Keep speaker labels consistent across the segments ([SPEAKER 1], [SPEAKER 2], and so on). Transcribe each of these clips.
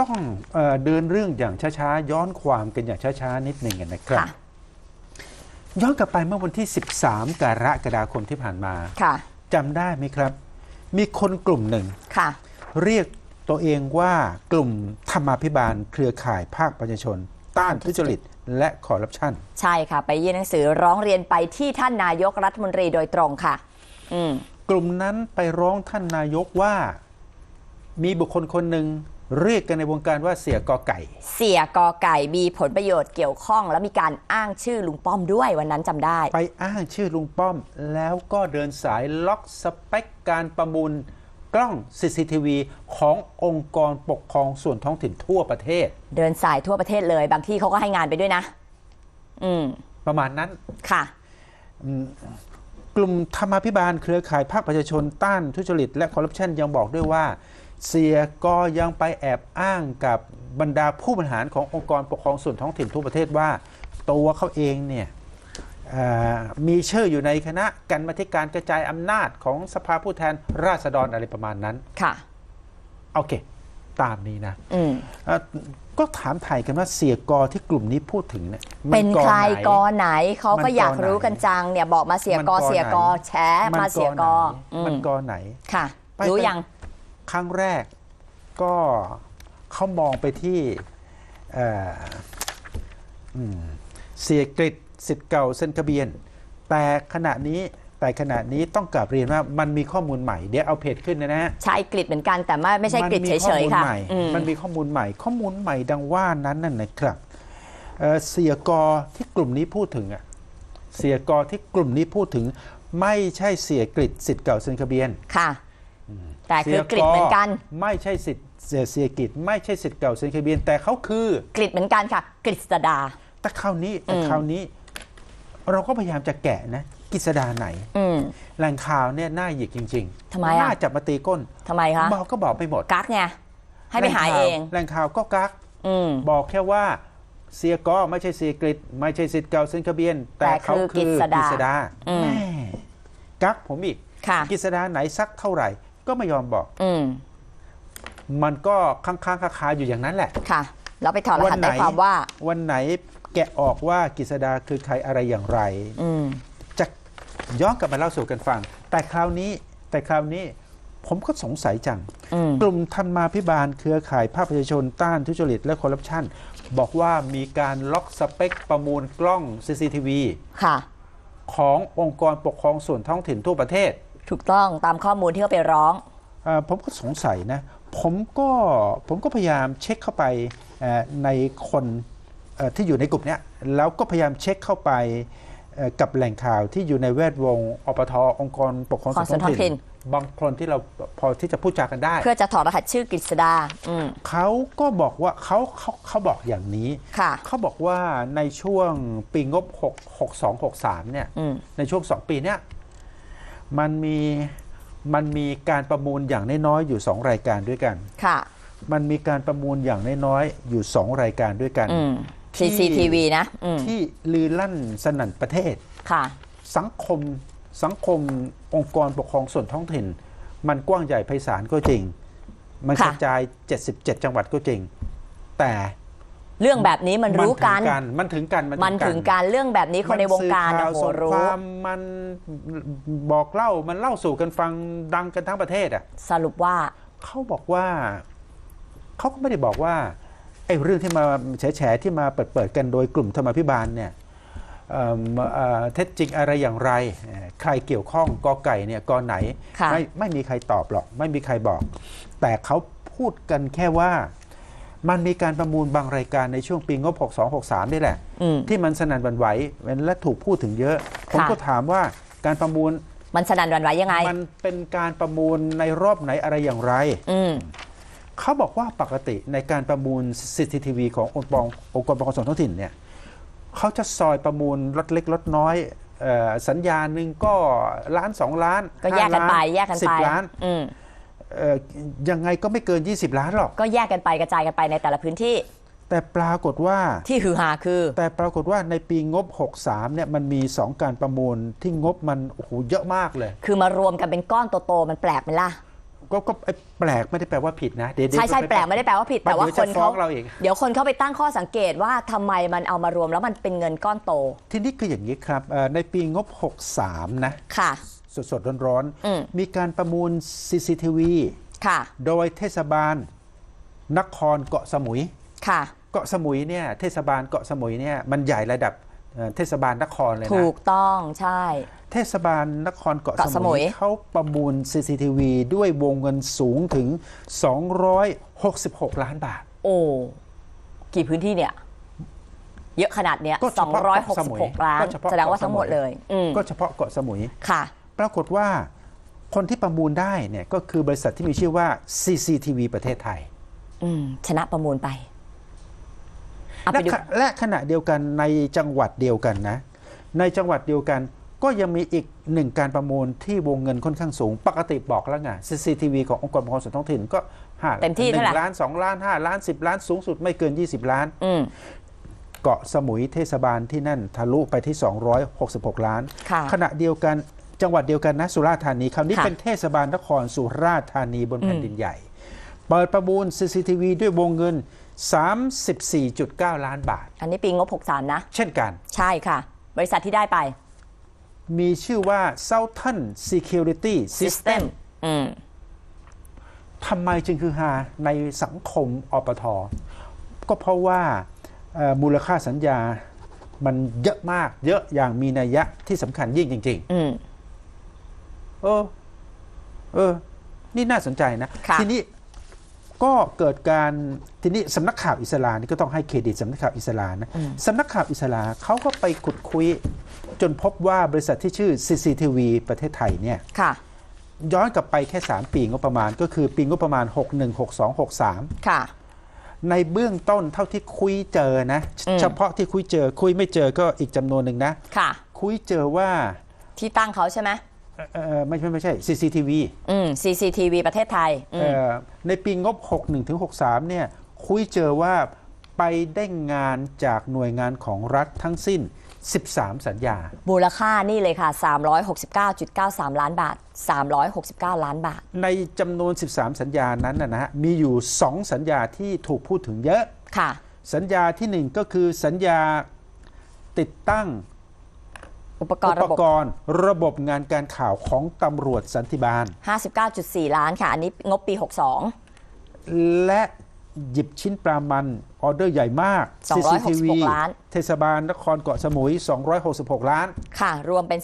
[SPEAKER 1] ต้องเออเดินเรื่องอย่างช้าๆ ย้อนความกันอย่างช้าๆ นิดหนึ่งนะครับ
[SPEAKER 2] ค่ะ
[SPEAKER 1] ย้อนกลับไปเมื่อวันที่ 13 กรกฎาคมที่ผ่านมา
[SPEAKER 2] ค่ะ
[SPEAKER 1] จำได้ไหมครับ มีคนกลุ่มหนึ่ง
[SPEAKER 2] ค่ะ
[SPEAKER 1] เรียกตัวเองว่ากลุ่มธรรมาภิบาล เครือข่ายภาคประชาชน ต้านทุจริตและคอร์รัปชัน
[SPEAKER 2] ใช่ค่ะ ไปยื่นหนังสือร้องเรียนไปที่ท่านนายกรัฐมนตรีโดยตรงค่ะ อืม
[SPEAKER 1] กลุ่มนั้นไปร้องท่านนายกว่า มีบุคคลคนหนึ่ง เรียกกันในวงการว่าเสียกอไก่
[SPEAKER 2] เสียกอไก่มีผลประโยชน์เกี่ยวข้อง และมีการอ้างชื่อลุงป้อมด้วยวันนั้นจำได้
[SPEAKER 1] ไปอ้างชื่อลุงป้อม แล้วก็เดินสายล็อกสเปคการประมูลกล้อง CCTV ขององค์กรปกครองส่วนท้องถิ่นทั่วประเทศ
[SPEAKER 2] เดินสายทั่วประเทศเลย บางที่เขาก็ให้งานไปด้วยนะ อืม
[SPEAKER 1] ประมาณนั้น
[SPEAKER 2] ค่ะ
[SPEAKER 1] กลุ่มธรรมาภิบาลเครือข่ายภาคประชาชนต้านทุจริตและคอร์รัปชันยังบอกด้วยว่า เสียก็ยังไปแอบอ้างกับบรรดาผู้บริหารขององค์กรปกครองส่วนท้องถิ่นทั่วประเทศว่า ตัวเขาเองเนี่ยเอ่อมีชื่ออยู่ในคณะกรรมาธิการกระจายอำนาจของสภาผู้แทนราษฎรอะไรประมาณนั้น
[SPEAKER 2] ค่ะ
[SPEAKER 1] โอเค ตามนี้นะ
[SPEAKER 2] อืม
[SPEAKER 1] เอ่อก็ถามไทยกันว่าเสียกอที่กลุ่มนี้พูดถึงเนี่ยมั
[SPEAKER 2] เป็นใคร
[SPEAKER 1] ไหน
[SPEAKER 2] กอไหนเขา
[SPEAKER 1] มัน
[SPEAKER 2] ก็อยาก
[SPEAKER 1] กอไหน
[SPEAKER 2] รู้กันจังเนี่ยบอกมาเสีย
[SPEAKER 1] มัน
[SPEAKER 2] ก
[SPEAKER 1] ก
[SPEAKER 2] อ
[SPEAKER 1] อ
[SPEAKER 2] เสียกอ
[SPEAKER 1] ไหน
[SPEAKER 2] แฉมาเสียกอ
[SPEAKER 1] ไหนมัน
[SPEAKER 2] อืม
[SPEAKER 1] กอไหน
[SPEAKER 2] ค่ะ
[SPEAKER 1] ไป
[SPEAKER 2] รู้
[SPEAKER 1] ไป
[SPEAKER 2] ยัง
[SPEAKER 1] ครั้งแรกก็เขามองไปที่เอ่ออืมเสียกริดสิทธิ์เก่าเซ็นทะเบียน แต่ขณะนี้แต่ขณะนี้ต้องกลับเรียนว่ามันมีข้อมูลใหม่ เดี๋ยวเอาเพจขึ้นนะนะ
[SPEAKER 2] ใช่กริดเหมือนกันแต่ไม่ไม่ใช่กริด
[SPEAKER 1] มัน
[SPEAKER 2] เฉ
[SPEAKER 1] มีข้อยมูล
[SPEAKER 2] ๆค่ะ
[SPEAKER 1] ใหม่
[SPEAKER 2] อืม
[SPEAKER 1] มันมีข้อมูลใหม่ ข้อมูลใหม่ดังว่านั้นน่ะนะครับเอ่อเสียกอที่กลุ่มนี้พูดถึงอะเสียกอที่กลุ่มนี้พูดถึง ไม่ใช่เสียกริดสิทธิ์เก่าเซ็นทะเบียน
[SPEAKER 2] ค่ะ แต่คือกริดเหมือนกัน
[SPEAKER 1] ไม่ใช่สิทธิ์เสียเสียกิจไม่ใช่สิทธิ์เก่าเซนเคเบียนแต่เขาคือก
[SPEAKER 2] ริดเหมือนกันค่ะกฤษดา
[SPEAKER 1] แต่คราวนี้แต่
[SPEAKER 2] อืม
[SPEAKER 1] คราวนี้ เราก็พยายามจะแกะนะกิษดาไหน
[SPEAKER 2] อืม
[SPEAKER 1] แหล่งข่าวเนี่ยน่าหยิกจริงๆ
[SPEAKER 2] ทำไมอะ
[SPEAKER 1] น่าจับมาตีก้น
[SPEAKER 2] ทำไมคะ
[SPEAKER 1] บอกก็บอกไม่หมด
[SPEAKER 2] กักไงให้ไปหาเอง
[SPEAKER 1] แหล่งข่าวก็กัก
[SPEAKER 2] อืม
[SPEAKER 1] บอกแค่ว่าเสียก็ไม่ใช่เสียกริดไม่ใช่สิทธิ์เก่าเซนเคเบียนแต่
[SPEAKER 2] แต่
[SPEAKER 1] เขา
[SPEAKER 2] คือ
[SPEAKER 1] คือก
[SPEAKER 2] ฤษดา
[SPEAKER 1] กิษดา
[SPEAKER 2] อืม
[SPEAKER 1] แม่กักผมอีก
[SPEAKER 2] ค่ะ
[SPEAKER 1] กิษดาไหนสักเท่าไหร่ ก็ไม่ยอมบอก
[SPEAKER 2] อืม
[SPEAKER 1] มันก็ค้างๆคาๆอยู่อย่างนั้นแหละ
[SPEAKER 2] ค่ะแล้วไปถอดรหัสได้ความว่า
[SPEAKER 1] วันไหนแกะออกว่ากฤษดาคือใครอะไรอย่างไร
[SPEAKER 2] อืม
[SPEAKER 1] จะย้อนกลับมาเล่าสู่กันฟัง แต่คราวนี้แต่คราวนี้ผมก็สงสัยจัง
[SPEAKER 2] อืม
[SPEAKER 1] กลุ่มธรรมาภิบาลเครือข่ายภาคประชาชนต้านทุจริตและคอร์รัปชันบอกว่ามีการล็อกสเปคประมูลกล้อง CCTV
[SPEAKER 2] ค่ะ
[SPEAKER 1] ขององค์กรปกครองส่วนท้องถิ่นทั่วประเทศ
[SPEAKER 2] ถูกต้องตามข้อมูลที่เขาไปร้อง
[SPEAKER 1] เอ่อผมก็สงสัยนะ ผมก็ผมก็พยายามเช็คเข้าไปเอ่อในคนเอ่อที่อยู่ในกลุ่มเนี้ยแล้วก็พยายามเช็คเข้าไปเอ่อกับแหล่งข่าวที่อยู่ในแวดวงอปทองค์กรปกครองส่วนท้อง
[SPEAKER 2] ท้องถิ่
[SPEAKER 1] ถิ่น
[SPEAKER 2] น
[SPEAKER 1] บางคนที่เราพอที่จะพูดจากันได้
[SPEAKER 2] เพื่อจะถอดรหัสชื่อกฤษดาอืม
[SPEAKER 1] เขาก็บอกว่าเขาเขาเขาบอกอย่างนี้
[SPEAKER 2] ค่ะ
[SPEAKER 1] เขาบอกว่าในช่วงปีงบ 6 62 63 เนี่ย
[SPEAKER 2] อืม
[SPEAKER 1] ในช่วง 2 ปีเนี้ย มันมีมันมีการประมูลอย่างน้อยๆอยู่ 2 รายการด้วยกัน
[SPEAKER 2] ค่ะ
[SPEAKER 1] มันมีการประมูลอย่างน้อยๆอยู่ 2 รายการด้วยกัน
[SPEAKER 2] อืม
[SPEAKER 1] ที่
[SPEAKER 2] CCTV นะอืม
[SPEAKER 1] ที่ลือลั่นสนั่นประเทศ
[SPEAKER 2] ค่ะ
[SPEAKER 1] สังคมสังคมองค์กรปกครองส่วนท้องถิ่น มันกว้างใหญ่ไพศาลก็จริง มัน
[SPEAKER 2] ค่ะ
[SPEAKER 1] กระจาย 77 จังหวัดก็จริง แต่
[SPEAKER 2] เรื่องแบบนี้มันรู้กัน
[SPEAKER 1] ถึงมันถึงกัน
[SPEAKER 2] มันถึงการเรื่องแบบนี้คนในวงการ
[SPEAKER 1] มั
[SPEAKER 2] นะ
[SPEAKER 1] สื่อ
[SPEAKER 2] โห
[SPEAKER 1] ข่าวส่ง
[SPEAKER 2] รู้
[SPEAKER 1] ความมันบอกเล่า มันเล่าสู่กันฟังดังกันทั้งประเทศอะ
[SPEAKER 2] สรุปว่า
[SPEAKER 1] เขาบอกว่า เขาก็ไม่ได้บอกว่าไอ้เรื่องที่มาแฉๆที่มาเปิดๆกันโดยกลุ่มธรรมาภิบาลเนี่ยเอิ่มเอ่อเท็จจริงอะไรอย่างไรเอ่อใครเกี่ยวข้องกอไก่เนี่ยกอไหน
[SPEAKER 2] ค่ะ
[SPEAKER 1] ไม่ไม่มีใครตอบหรอก ไม่มีใครบอก แต่เขาพูดกันแค่ว่า มันมีการประมูลบางรายการในช่วงปีงบ 62-63นี่แหละ
[SPEAKER 2] อืม
[SPEAKER 1] ที่มันสนั่นหวันไหวและถูกพูดถึงเยอะ ผม
[SPEAKER 2] ค่ะ
[SPEAKER 1] ก็ถามว่าการประมูล
[SPEAKER 2] มันสนั่นหวันไหวยังไง
[SPEAKER 1] มันเป็นการประมูลในรอบไหนอะไรอย่างไร
[SPEAKER 2] อืม
[SPEAKER 1] เขาบอกว่าปกติในการประมูล CCTV ขององค์กรองค์กรปกครองส่วนท้องถิ่นเนี่ยเขาจะซอยประมูลลดเล็กลดน้อยเออสัญญาหนึ่งก็ล้านสองล้าน
[SPEAKER 2] ก็แยกกันไป
[SPEAKER 1] ห้าล้า
[SPEAKER 2] แยกกัน
[SPEAKER 1] สิ
[SPEAKER 2] ไป
[SPEAKER 1] บล้าน
[SPEAKER 2] อืม
[SPEAKER 1] เอ่อ ยังไงก็ไม่เกิน 20 ล้านหรอก
[SPEAKER 2] ก็แยกกันไปกระจายกันไปในแต่ละพื้นที่
[SPEAKER 1] แต่ปรากฏว่า
[SPEAKER 2] ที่ฮือฮาคือ
[SPEAKER 1] แต่ปรากฏว่าในปีงบ 63เนี่ยมันมี 2 การประมูลที่งบมันโอ้โหเยอะมากเลย
[SPEAKER 2] คือมารวมกันเป็นก้อนโตๆมันแปลกไหมล่ะ
[SPEAKER 1] ก็ก็ไอ้แปลกไม่ได้แปลว่าผิดนะเดี๋ยวเดี๋ยว
[SPEAKER 2] ใช่ใช่
[SPEAKER 1] ป
[SPEAKER 2] แปลกไม่ได้แปลว่าผิดแต่ว่า
[SPEAKER 1] เดี๋ยว
[SPEAKER 2] ค
[SPEAKER 1] จะ
[SPEAKER 2] น
[SPEAKER 1] ฟ้
[SPEAKER 2] เขา
[SPEAKER 1] องเราอีก
[SPEAKER 2] เดี๋ยวคนเขาไปตั้งข้อสังเกตว่าทำไมมันเอามารวมแล้วมันเป็นเงินก้อนโต
[SPEAKER 1] ทีนี้คืออย่างนี้ครับเอ่อในปีงบ 63 นะ
[SPEAKER 2] ค่ะ
[SPEAKER 1] สดสดๆ ร้อน
[SPEAKER 2] อืม
[SPEAKER 1] ๆมีการประมูล CCTV
[SPEAKER 2] ค่ะ
[SPEAKER 1] โดยเทศบาลนครเกาะสมุย
[SPEAKER 2] ค่ะ
[SPEAKER 1] เกาะสมุยเนี่ยเทศบาลเกาะสมุยเนี่ยมันใหญ่ระดับเอ่อเทศบาลนครเลยนะ
[SPEAKER 2] ถูกต้องใช่
[SPEAKER 1] เทศบาลนครเกาะ
[SPEAKER 2] เกาะ
[SPEAKER 1] ส
[SPEAKER 2] สมุ
[SPEAKER 1] มุย
[SPEAKER 2] ย
[SPEAKER 1] เขาประมูล CCTV ด้วยวงเงินสูงถึง 266 ล้านบาท
[SPEAKER 2] โอ้กี่พื้นที่เนี่ยเยอะขนาดเนี้ย
[SPEAKER 1] ก็เฉพาะเกาะสมุย
[SPEAKER 2] 266 ล้าน
[SPEAKER 1] ก็เฉพาะ
[SPEAKER 2] แสดงว่า
[SPEAKER 1] เกาะสมุย
[SPEAKER 2] ทั้งหมดเลยอืม
[SPEAKER 1] ก็เฉพาะเกาะสมุย
[SPEAKER 2] ค่ะ
[SPEAKER 1] ปรากฏว่าคนที่ประมูลได้เนี่ยก็คือบริษัทที่มีชื่อว่า CCTV ประเทศไทย
[SPEAKER 2] อืมชนะประมูลไปเอา
[SPEAKER 1] และ
[SPEAKER 2] ไปดู
[SPEAKER 1] ขะและขณะเดียวกันในจังหวัดเดียวกันนะ ในจังหวัดเดียวกันก็ยังมีอีกหนึ่งการประมูลที่วงเงินค่อนข้างสูง ปกติบอกแล้วไง CCTV ขององค์กรปกครองส่วนท้องถิ่นก็ห้า
[SPEAKER 2] เต็มที่
[SPEAKER 1] หนึ่
[SPEAKER 2] เท่าไหร่
[SPEAKER 1] งล้านสองล้านห้าล้านสิบล้านสูงสุดไม่เกิน 20 ล้าน
[SPEAKER 2] อืม
[SPEAKER 1] เกาะสมุยเทศบาลที่นั่นทะลุไปที่ 266 ล้าน
[SPEAKER 2] ค่ะ
[SPEAKER 1] ขณะเดียวกัน จังหวัดเดียวกันนะสุราษฎร์ธานีคราวนี้
[SPEAKER 2] ค่ะ
[SPEAKER 1] เป็นเทศบาลนครสุราษฎร์ธานีบนแผ่นดินใหญ่ เปิดประมูล CCTV ด้วยวงเงิน 34.9 ล้านบาท
[SPEAKER 2] อันนี้ปีงบ 63 นะ
[SPEAKER 1] เช่นกัน
[SPEAKER 2] ใช่ค่ะ บริษัทที่ได้ไป
[SPEAKER 1] มีชื่อว่า Southern Security System
[SPEAKER 2] อืม
[SPEAKER 1] ทำไมจึงคือฮาในสังคมอปท ก็เพราะว่าเอ่อมูลค่าสัญญามันเยอะมากเยอะอย่างมีนัยยะที่สำคัญยิ่งจริง
[SPEAKER 2] อืม
[SPEAKER 1] ๆ เออ เออ นี่น่าสนใจนะ
[SPEAKER 2] ค่ะ
[SPEAKER 1] ทีนี้ก็เกิดการทีนี้สำนักข่าวอิสลานี่ก็ต้องให้เครดิตสำนักข่าวอิสลานะสำนักข่าวอิสลาเขาก็ไปขุดคุย จนพบว่าบริษัทที่ชื่อ CCTV ประเทศไทยเนี่ย
[SPEAKER 2] ค่ะ
[SPEAKER 1] ย้อนกลับไปแค่ 3 ปีงบประมาณ ก็คือปีงบประมาณ 61 62 63
[SPEAKER 2] ค่ะ
[SPEAKER 1] ในเบื้องต้นเท่าที่คุยเจอนะ
[SPEAKER 2] อืม
[SPEAKER 1] เฉพาะที่คุยเจอคุยไม่เจอก็อีกจำนวนหนึ่งนะ
[SPEAKER 2] ค่ะ
[SPEAKER 1] คุยเจอว่า
[SPEAKER 2] ที่ตั้งเขาใช่ไหม
[SPEAKER 1] เอ่อเอ่อไม่ใช่ไม่ใช่ CCTV
[SPEAKER 2] อืม CCTV ประเทศไทยอื
[SPEAKER 1] เอ่
[SPEAKER 2] ม
[SPEAKER 1] อในปีงบ 61ถึง63 เนี่ย คุยเจอว่าไปได้งานจากหน่วยงานของรัฐทั้งสิ้น 13 สัญญา
[SPEAKER 2] มูลค่านี่เลยค่ะ 369.93 ล้านบาท 369 ล้านบาท
[SPEAKER 1] ในจำนวน 13 สัญญานั้นนะนะฮะ มีอยู่ 2 สัญญาที่ถูกพูดถึงเยอะ
[SPEAKER 2] ค่ะ
[SPEAKER 1] สัญญาทีหนึ่1 ก็คือสัญญาติดตั้ง
[SPEAKER 2] อุปก
[SPEAKER 1] อุ
[SPEAKER 2] รณ์
[SPEAKER 1] ประ
[SPEAKER 2] บบ
[SPEAKER 1] กรณ์ระบบงานการข่าวของตำรวจสันติบาล
[SPEAKER 2] 59.4 ล้านค่ะ อันนี้งบปี
[SPEAKER 1] และหยิบชิ้นปลามันออเดอร์ใหญ่มาก
[SPEAKER 2] 266ล้าน
[SPEAKER 1] เทศบาลนครเกาะสมุย 266 ล้าน
[SPEAKER 2] 2ค่ะ รวมเป็น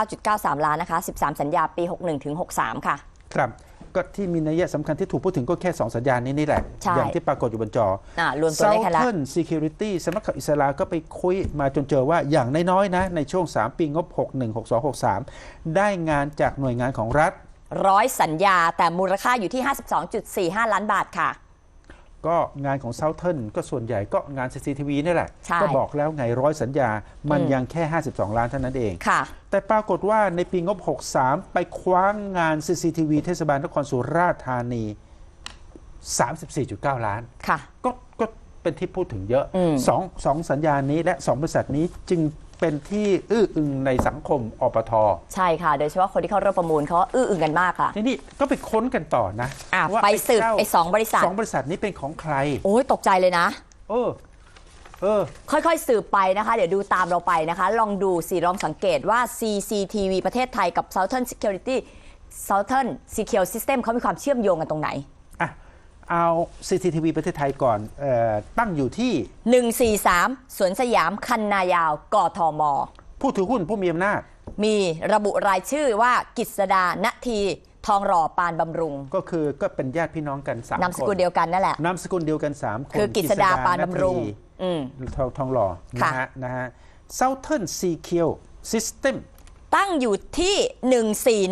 [SPEAKER 2] 369.93 ล้านนะคะ 13 สัญญาปี 61ถึง63 ค่ะ
[SPEAKER 1] ครับ ก็ที่มีนัยสำคัญที่ถูกพูดถึงก็แค่ 2 สัญญานี้นี่แหละ
[SPEAKER 2] ใช่
[SPEAKER 1] อย่างที่ปรากฏอยู่บนจอ
[SPEAKER 2] อ่ารวมตัวเลขกันแล้ว
[SPEAKER 1] Southern Security สำนักข่าวอิสราก็ไปคุยมาจนเจอว่าอย่างน้อยๆนะ ในช่วง 3 ปีงบ 61 62 63 ได้งานจากหน่วยงานของรัฐ
[SPEAKER 2] ร้อยสัญญาแต่มูลค่าอยู่ที่ 52.45 ล้านบาทค่ะ
[SPEAKER 1] ก็งานของ Southern ก็ส่วนใหญ่ก็งาน CCTV นี่แหละ
[SPEAKER 2] ใช่
[SPEAKER 1] ก็บอกแล้วไงร้อยสัญญา มัน
[SPEAKER 2] อืม
[SPEAKER 1] ยังแค่ 52 ล้านเท่านั้นเอง
[SPEAKER 2] ค่ะ
[SPEAKER 1] แต่ปรากฏว่าในปีงบ 63 ไปคว้างงาน CCTV เทศบาลนครสุราษฎร์ธานี 34.9 ล้าน
[SPEAKER 2] ค่ะ
[SPEAKER 1] ก็ก็เป็นที่พูดถึงเยอะ
[SPEAKER 2] อืม
[SPEAKER 1] สองสองสัญญานี้และสองบริษัทนี้จึง เป็นที่อื้ออึงในสังคมอปท
[SPEAKER 2] ใช่ค่ะ โดยเฉพาะคนที่เข้าร่วมประมูลเขาก็อื้ออึงกันมากค่ะ
[SPEAKER 1] ทีนี้ก็ไปค้นกันต่อนะ
[SPEAKER 2] อะ
[SPEAKER 1] ว่า
[SPEAKER 2] ไปสืบ
[SPEAKER 1] เจ้า
[SPEAKER 2] ไอ้สองบริษัท
[SPEAKER 1] สองบริษัทนี้เป็นของใคร
[SPEAKER 2] โอ้ยตกใจเลยนะ
[SPEAKER 1] เออ เออ
[SPEAKER 2] ค่อยๆ สืบไปนะคะ เดี๋ยวดูตามเราไปนะคะ ลองดูสิลองสังเกตว่า CCTV ประเทศไทยกับ Southern Security Southern Secure System เขามีความเชื่อมโยงกันตรงไหน
[SPEAKER 1] อะ เอา CCTV ประเทศไทยก่อนเออตั้งอยู่ที่
[SPEAKER 2] 143 สวนสยามคันนายาวกทม
[SPEAKER 1] ผู้ถือหุ้นผู้มีอำนาจ
[SPEAKER 2] มีระบุรายชื่อว่ากิษดาณทีทองหล่อปานบำรุง
[SPEAKER 1] ก็คือก็เป็นญาติพี่น้องกันสามคน
[SPEAKER 2] นามสกุลเดียวกันนั่นแหละ
[SPEAKER 1] นามสกุลเดียวกันสามคน
[SPEAKER 2] คือกิษดาปานบำรุง อืม
[SPEAKER 1] ทองทองหล่อ
[SPEAKER 2] ค่ะ
[SPEAKER 1] นะฮะนะฮะ Southern Secure System
[SPEAKER 2] ตั้งอยู่ที่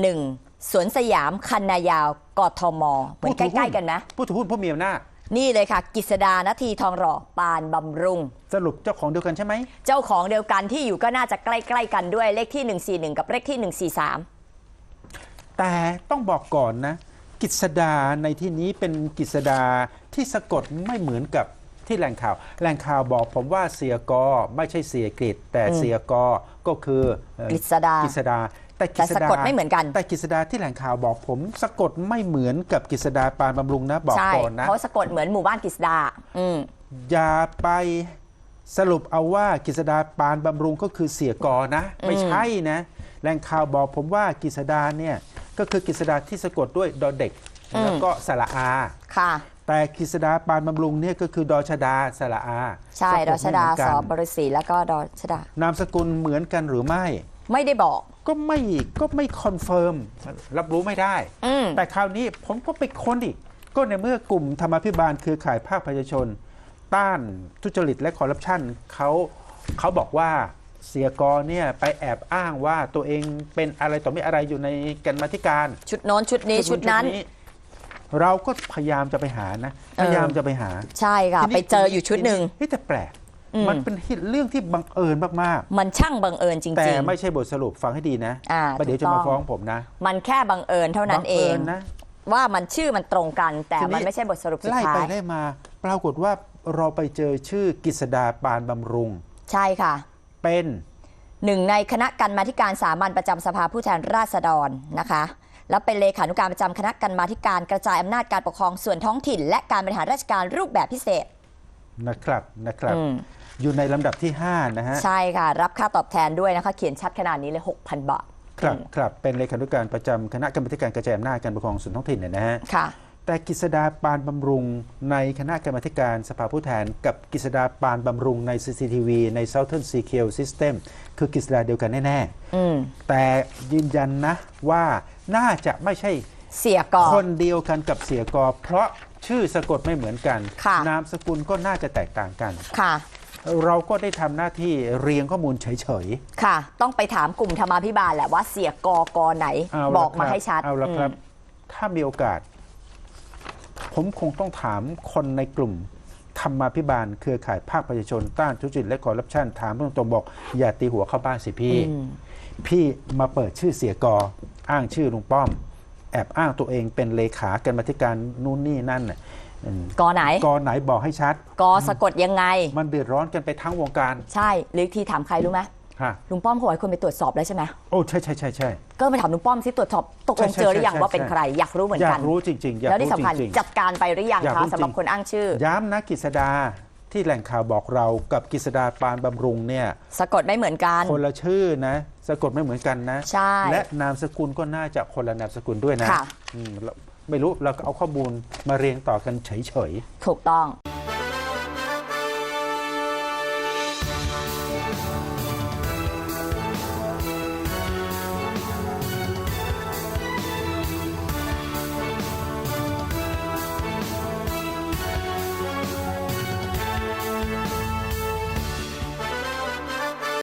[SPEAKER 2] 141 สวนสยามคันนายาวกทมเหมือนใกล้ๆกันนะ
[SPEAKER 1] ผู้ถือหุ้นผู้มีอำนาจ
[SPEAKER 2] นี่เลยค่ะกิษดาณทีทองหล่อปานบำรุง
[SPEAKER 1] สรุปเจ้าของเดียวกันใช่ไหม
[SPEAKER 2] เจ้าของเดียวกันที่อยู่ก็น่าจะใกล้ๆกันด้วยเลขที่ 141 กับเลขที่ 143
[SPEAKER 1] แต่ต้องบอกก่อนนะ กิษดาในที่นี้เป็นกิษดาที่สะกดไม่เหมือนกับที่แหล่งข่าว แหล่งข่าวบอกผมว่าเสียกอไม่ใช่เสียกฤษแต่
[SPEAKER 2] อืม
[SPEAKER 1] เสียกอก็คือเอ่อก
[SPEAKER 2] ฤษดา
[SPEAKER 1] กฤษดา แต่กฤ
[SPEAKER 2] แต่
[SPEAKER 1] ษ
[SPEAKER 2] สะ
[SPEAKER 1] ดาก
[SPEAKER 2] ดไม่เหมือนกัน
[SPEAKER 1] แต่กฤษดาที่แหล่งข่าวบอกผม สะกดไม่เหมือนกับกฤษดาปานบำรุงนะบอก
[SPEAKER 2] ใช่
[SPEAKER 1] ก่อนนะ
[SPEAKER 2] เขาสะกดเหมือนหมู่บ้านกฤษดา อืม
[SPEAKER 1] อย่าไปสรุปเอาว่ากฤษดาปานบำรุงก็คือเสียกอนะ ไม่ใช่นะแหล่งข่าวบอกผมว่ากฤษดาเนี่ยก็คือกฤษดาที่สะกดด้วยดอเด็ก
[SPEAKER 2] อืม
[SPEAKER 1] แล้วก็สระอา
[SPEAKER 2] ค่ะ
[SPEAKER 1] แต่กฤษดาปานบำรุงเนี่ยก็คือดอชดาสระอา
[SPEAKER 2] ใช่
[SPEAKER 1] สะ
[SPEAKER 2] ด
[SPEAKER 1] ก
[SPEAKER 2] อชดา
[SPEAKER 1] ไม่เหมือน
[SPEAKER 2] ส
[SPEAKER 1] กัน
[SPEAKER 2] อบริสีแล้วก็ดอชดา
[SPEAKER 1] นามสกุลเหมือนกันหรือไม่
[SPEAKER 2] ไม่ได้บอก
[SPEAKER 1] ก็ไม่ก็ไม่คอนเฟิร์มรับรู้ไม่ได้
[SPEAKER 2] อืม
[SPEAKER 1] แต่คราวนี้ผมก็ไปค้นอีก ก็ในเมื่อกลุ่มธรรมาภิบาลเครือข่ายภาคประชาชน ต้านทุจริตและคอร์รัปชันเขาเขาบอกว่าเสียกอเนี่ยไปแอบอ้างว่าตัวเองเป็นอะไรต่อไม่อะไรอยู่ในกันมาธิการ
[SPEAKER 2] ชุดโน้นชุดนี้ชุดนั้น
[SPEAKER 1] เราก็พยายามจะไปหานะ พยายามจะไปหา
[SPEAKER 2] ใช่ค่ะ
[SPEAKER 1] ทีนี้
[SPEAKER 2] ไปเจออยู่ชุดหนึ่ง
[SPEAKER 1] เฮ้ยแต่แปลก
[SPEAKER 2] อื ม
[SPEAKER 1] มันเป็นเรื่องที่บังเอิญมาก
[SPEAKER 2] มันช่างบังเอิญจ
[SPEAKER 1] ๆแต่
[SPEAKER 2] ริง
[SPEAKER 1] ไม่ใช่บทสรุปฟังให้ดีนะ
[SPEAKER 2] อ่า
[SPEAKER 1] ประเดี๋ยว
[SPEAKER 2] ถู
[SPEAKER 1] จะ
[SPEAKER 2] กต้
[SPEAKER 1] มา
[SPEAKER 2] อง
[SPEAKER 1] ฟ้องผมนะ
[SPEAKER 2] ๆมันแค่บังเอิญเท่านั้นเอง
[SPEAKER 1] บัญนะ
[SPEAKER 2] ว่ามันชื่อมันตรงกัน แต่
[SPEAKER 1] ทีนี้
[SPEAKER 2] มันไม่ใช่บทสรุปสุด
[SPEAKER 1] ไล่
[SPEAKER 2] ท้า
[SPEAKER 1] ไป
[SPEAKER 2] ย
[SPEAKER 1] ไล่มา ปรากฏว่าเราไปเจอชื่อกฤษดาปานบำรุง
[SPEAKER 2] ใช่ค่ะ
[SPEAKER 1] เป็น
[SPEAKER 2] หนึ่งในคณะกรรมาธิการสามัญประจำสภาผู้แทนราษฎรนะคะแล้วเป็นเลขานุการประจำคณะกรรมาธิการกระจายอำนาจการปกครองส่วนท้องถิ่น และการบริหารราชการรูปแบบพิเศษ
[SPEAKER 1] นะครับนะครับ
[SPEAKER 2] อืม
[SPEAKER 1] อยู่ในลำดับที่ 5 นะฮะ
[SPEAKER 2] ใช่ค่ะ รับค่าตอบแทนด้วยนะคะ เขียนชัดขนาดนี้เลย 6,000 บาท
[SPEAKER 1] ครับ
[SPEAKER 2] อืม
[SPEAKER 1] ครับเป็นเลขานุการประจำคณะกรรมาธิการกระจายอำนาจการปกครองส่วนท้องถิ่นเนี่ยนะฮะ
[SPEAKER 2] ค่ะ
[SPEAKER 1] แต่กฤษดาปานบำรุงในคณะกรรมาธิการสภาผู้แทน กับกฤษดาปานบำรุงใน CCTV ใน Southern c q System คือกฤษดาเดียวกันแน่
[SPEAKER 2] อืม
[SPEAKER 1] ๆ แต่ยืนยันนะว่าน่าจะไม่ใช่
[SPEAKER 2] เสียกอ
[SPEAKER 1] คนเดียวกันกับเสียกอ เพราะชื่อสะกดไม่เหมือนกัน
[SPEAKER 2] ค่ะ
[SPEAKER 1] นามสกุลก็น่าจะแตกต่างกัน
[SPEAKER 2] ค่ะ
[SPEAKER 1] เราก็ได้ทำหน้าที่เรียงข้อมูลเฉย
[SPEAKER 2] ค่ะ ต้องไปถามกลุ่มธรรมาภิบาลแหละว่าเสียกอกอไหน
[SPEAKER 1] ๆเละ
[SPEAKER 2] บอกมา
[SPEAKER 1] ครับ
[SPEAKER 2] ให้ชัด
[SPEAKER 1] เอาละครับ
[SPEAKER 2] อืม
[SPEAKER 1] ถ้ามีโอกาส ผมคงต้องถามคนในกลุ่มธรรมาภิบาลเครือข่ายภาคประชาชนต้านทุจริตและคอร์รัปชันถามตรงๆบอก อย่าตีหัวเข้าบ้านสิพี่
[SPEAKER 2] อืม
[SPEAKER 1] พี่มาเปิดชื่อเสียกอ อ้างชื่อลุงป้อม แอบอ้างตัวเองเป็นเลขากันมาธิการนู่นนี่นั่นน่ะอืม
[SPEAKER 2] กอไหน
[SPEAKER 1] กอไหนบอกให้ชัด
[SPEAKER 2] กอสะกดยังไง
[SPEAKER 1] มันเดือดร้อนกันไปทั้งวงการ
[SPEAKER 2] ใช่หรืออีกทีถามใครรู้ไหม
[SPEAKER 1] ฮะ
[SPEAKER 2] ลุงป้อมเขาบอกให้คนไปตรวจสอบแล้วใช่ไหม
[SPEAKER 1] โอ้ใช่ใช่ใช่ใช่
[SPEAKER 2] ก็ไปถามลุงป้อมซิตรวจสอบตกลง
[SPEAKER 1] ใช่
[SPEAKER 2] เจอหรือยัง
[SPEAKER 1] ใช่
[SPEAKER 2] ว่าเป็น
[SPEAKER 1] ใช่
[SPEAKER 2] ใครอยากรู้เหมือน
[SPEAKER 1] อยา
[SPEAKER 2] กั
[SPEAKER 1] ก
[SPEAKER 2] น
[SPEAKER 1] รู้จริงๆอยาก
[SPEAKER 2] แล้วที่
[SPEAKER 1] รู้
[SPEAKER 2] สำคัญ
[SPEAKER 1] จริงๆ
[SPEAKER 2] จัดการไปหรือยัง
[SPEAKER 1] อยาก
[SPEAKER 2] คะ
[SPEAKER 1] รู้
[SPEAKER 2] สำหรับ
[SPEAKER 1] จริง
[SPEAKER 2] คนอ้างชื่อ
[SPEAKER 1] ย้ำนะกฤษดาที่แหล่งข่าวบอกเรากับกฤษดาปานบำรุงเนี่ย
[SPEAKER 2] สะกดไม่เหมือนกัน
[SPEAKER 1] คนละชื่อนะสะกดไม่เหมือนกันนะ
[SPEAKER 2] ใช่
[SPEAKER 1] และนามสกุลก็น่าจะคนละนามสกุลด้วยนะ
[SPEAKER 2] ค่ะ
[SPEAKER 1] อืมเรา ไม่รู้เราก็เอาข้อมูลมาเรียงต่อกันเฉยๆ
[SPEAKER 2] ถูกต้อง